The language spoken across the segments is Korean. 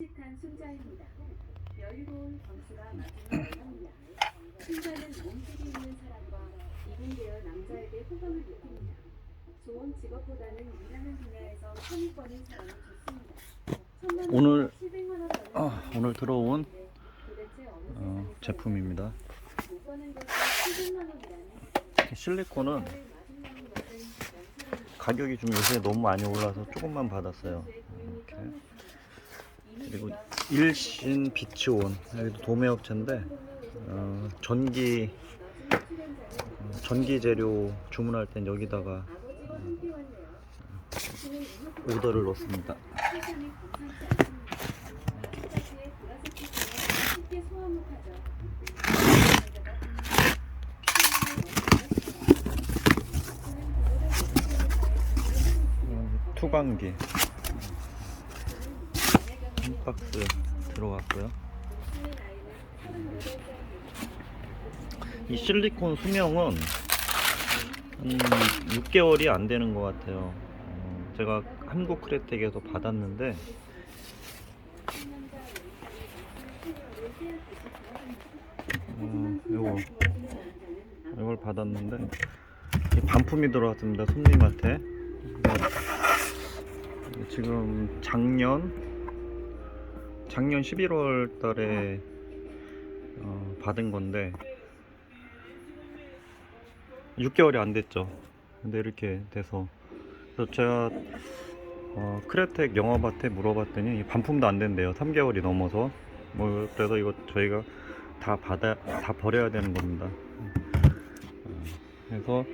한 순자입니다. 여유로운 광수가 마지막을 합니다. 순자는 몸집이 있는 사람과 이공계열 남자에게 호감을 느낍니다. 좋은 직업보다는 일하는 분야에서 선입견인 사람이 좋습니다. 오늘 700만 원 버는 아, 오늘 들어온 어, 제품입니다. 못 버는 것이 700만 원이라니 실리콘은. 가격이 좀 요새 너무 많이 올라서 조금만 받았어요. 이렇게 그리고 일신 비치온 여기도 도매업체인데 어, 전기 어, 전기 재료 주문할 땐 여기다가 오더를 넣습니다. 음, 투광기 한 박스 들어갔고요. 이 실리콘 수명은 한 6개월이 안 되는 것 같아요. 어, 제가 한국 크레텍에서 받았는데 어, 요거 이걸 받았는데 이 반품이 들어왔습니다 손님한테 지금 작년 작년 11월 달에 어, 받은 건데 6개월이 안 됐죠. 근데 이렇게 돼서. 그래서 제가 어, 크레텍 영업한테 물어봤더니 반품도 안 된대요. 3개월이 넘어서. 뭐 그래서 이거 저희가 다 받아 다 버려야 되는 겁니다. 어, 그래서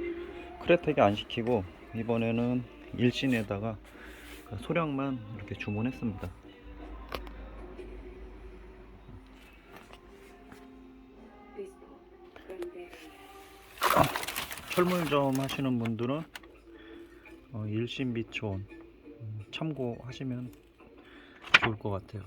크레텍이 안 시키고 이번에는 일신에다가 그 소량만 이렇게 주문했습니다 철물점 하시는 분들은 어, 일신 비촌 음, 참고하시면 좋을 것 같아요